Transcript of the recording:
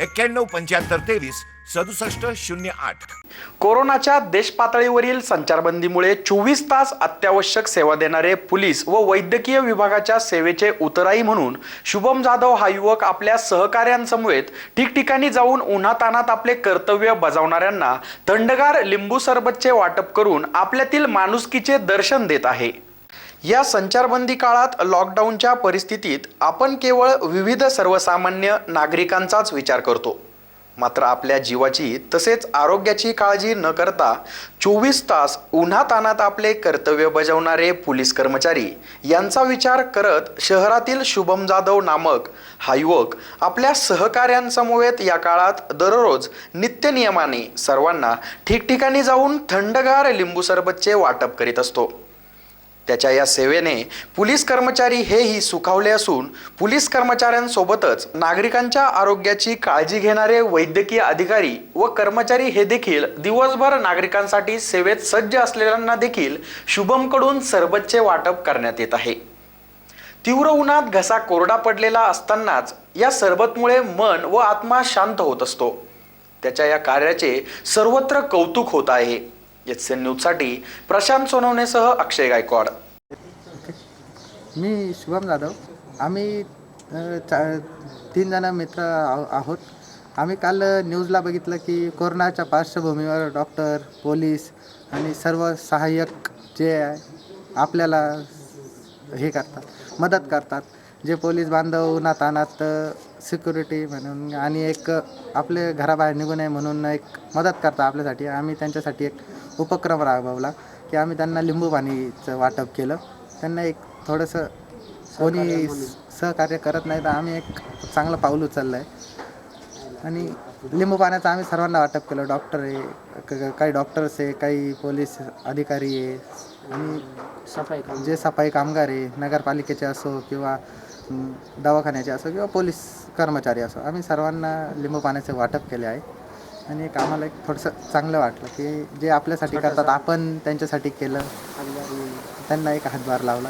एक्क्याण्णव पंच्याहत्तर तेवीस सदुसष्ट शून्य आठ. कोरोनाच्या देशपातळीवरील संचारबंदीमुळे चोवीस तास अत्यावश्यक सेवा देणारे पोलीस व वैद्यकीय विभागाच्या सेवेचे उतराई म्हणून शुभम जाधव हा युवक आपल्या सहकाऱ्यांसमवेत ठिकठिकाणी जाऊन उन्हातानात आपले कर्तव्य बजावणाऱ्यांना थंडगार लिंबू सरबतचे वाटप करून आपल्यातील माणुसकीचे दर्शन देत आहे. या संचारबंदी काळात लॉकडाऊनच्या परिस्थितीत आपण केवळ विविध सर्वसामान्य नागरिकांचाच विचार करतो. मात्र आपल्या जीवाची तसेच आरोग्याची काळजी न करता चोवीस तास उन्हातानात आपले कर्तव्य बजावणारे पोलीस कर्मचारी यांचा विचार करत शहरातील शुभम जाधव नामक हा युवक आपल्या सहकाऱ्यांसमवेत या काळात दररोज नित्यनियमाने सर्वांना ठिकठिकाणी जाऊन थंडगार लिंबू सरबतचे वाटप करीत असतो. त्याच्या या सेवेने पोलीस कर्मचारी हेही सुखावले असून पोलीस कर्मचाऱ्यांसोबतच नागरिकांच्या आरोग्याची काळजी घेणारे वैद्यकीय अधिकारी व कर्मचारी हे देखील दिवसभर नागरिकांसाठी सेवेत सज्ज असलेल्यांना देखील शुभमकडून सरबतचे वाटप करण्यात येत आहे. तीव्र उन्हात घसा कोरडा पडलेला असतानाच या सरबतमुळे मन व आत्मा शांत होत असतो. त्याच्या या कार्याचे सर्वत्र कौतुक होत आहे. एच एन न्यूजसाठी प्रशांत सोनवणेसह अक्षय गायकवाड. मी शुभम जाधव. आम्ही तीन जण मित्र आहो- आहोत. आम्ही काल न्यूजला बघितलं की कोरोनाच्या पार्श्वभूमीवर डॉक्टर पोलीस आणि सर्व सहाय्यक जे आहे, आपल्याला हे करतात मदत करतात जे पोलीस बांधव उन्हातानात सिक्युरिटी म्हणून आणि एक आपले घराबाहेर निघू नये म्हणून एक मदत करतात आपल्यासाठी. आम्ही त्यांच्यासाठी एक उपक्रम राबवला की आम्ही त्यांना लिंबू पाणीचं वाटप केलं. त्यांना एक थोडंसं कोणी सहकार्य करत नाही तर आम्ही एक चांगलं पाऊल उचललं आहे आणि लिंबू पाण्याचं आम्ही सर्वांना वाटप केलं. डॉक्टर आहे काही डॉक्टर्स आहे काही पोलीस अधिकारी आहे. आणि सफाई जे सफाई कामगार आहे नगरपालिकेचे असो किंवा दवाखान्याचे असो किंवा पोलीस कर्मचारी असो आम्ही सर्वांना लिंबू पाण्याचे वाटप केले आहे. आणि एक आम्हाला एक थोडंसं चांगलं वाटलं की जे आपल्यासाठी करतात आपण त्यांच्यासाठी केलं. त्यांना एक हातभार लावला.